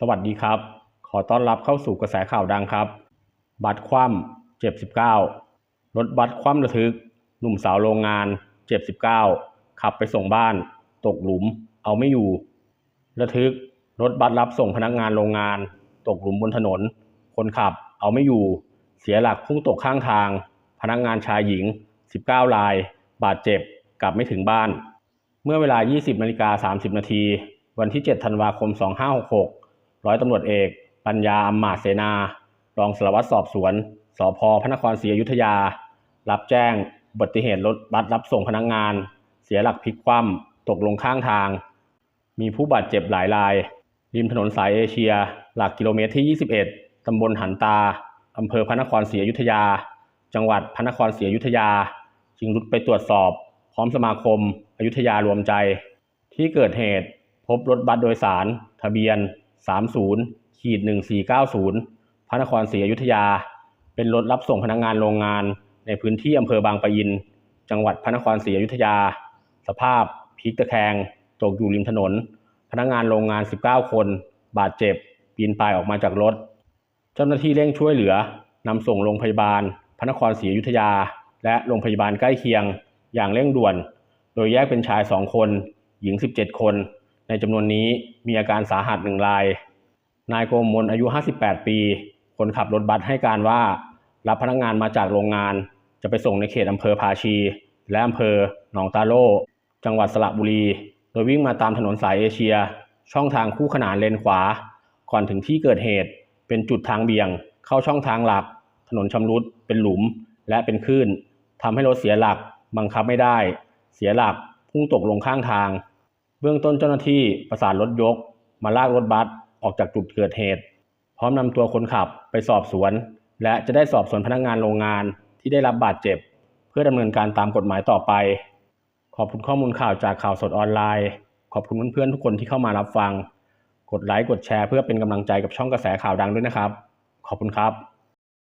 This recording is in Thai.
สวัสดีครับ ขอต้อนรับเข้าสู่กระแสข่าวดังครับ บัตรคว่ำเจ็บ19รถบัสคว่ำระทึก หนุ่มสาวโรงงานเจ็บ19ขับไปส่งบ้าน ตกหลุม เอาไม่อยู่ ระทึก รถบัสรับส่งพนักงานโรงงาน ตกหลุมบนถนน คนขับ เอาไม่อยู่ เสียหลักพุ่งตกข้างทาง พนักงานชายหญิง 19 ราย บาดเจ็บ กลับไม่ถึงบ้าน เมื่อเวลา 20นาฬิกา30นาที วันที่ 7 ธันวาคม 2566 ร้อยตำรวจเอก ปัญญาอำมาเสนา รองสารวัตรสอบสวน สพพระนครศรีอยุธยา รับแจ้งอุบัติเหตุรถบัสรับส่งพนักงาน เสียหลักพลิกคว่ำตกลงข้างทาง มีผู้บาดเจ็บหลายราย ริมถนนสายเอเชีย หลักกิโลเมตรที่ 21 ตำบลหันตา อำเภอพระนครศรีอยุธยา จังหวัดพระนครศรีอยุธยา จึงรุดไปตรวจสอบ พร้อมสมาคม อยุธยารวมใจ ที่เกิดเหตุพบรถบัสโดยสาร ทะเบียน 30ขีด1490 พระนครศรีอยุธยา เป็นรถรับส่งพนักงานโรงงานในพื้นที่อำเภอบางปะอิน จังหวัดพระนครศรีอยุธยา สภาพพลิกตะแคงตกอยู่ริมถนน พนักงานโรงงาน 19 คน บาดเจ็บ ปีนป่ายออกมาจากรถ เจ้าหน้าที่เร่งช่วยเหลือนำส่งโรงพยาบาล พระนครศรีอยุธยา และโรงพยาบาลใกล้เคียง อย่างเร่งด่วน โดยแยกเป็นชาย 2 คน หญิง 17 คน ในจำนวนนี้มีอาการสาหัสหนึ่งราย นายโกมลอายุ 58 ปี คนขับรถบัสให้การว่า รับพนักงานมาจากโรงงาน จะไปส่งในเขตอำเภอภาชี และอำเภอหนองตาโลจังหวัดสระบุรี โดยวิ่งมาตามถนนสายเอเชีย ช่องทางคู่ขนานเลนขวา ก่อนถึงที่เกิดเหตุ เป็นจุดทางเบี่ยง เข้าช่องทางหลัก ถนนชำรุด เป็นหลุม และเป็นคลื่นทำให้รถเสียหลัก บังคับไม่ได้ เสียหลัก พุ่งตกลงข้างทาง เบื้องต้นเจ้าหน้าที่ประสานรถยก มาลากรถบัสออกจากจุดเกิดเหตุ พร้อมนำตัวคนขับไปสอบสวน และจะได้สอบสวนพนักงานโรงงานที่ได้รับบาดเจ็บ เพื่อดำเนินการตามกฎหมายต่อไป ขอบคุณข้อมูลข่าวจากข่าวสดออนไลน์ ขอบคุณเพื่อนๆทุกคนที่เข้ามารับฟัง กดไลค์กดแชร์เพื่อเป็นกำลังใจกับช่องกระแสข่าวดังด้วยนะครับ ขอบคุณครับ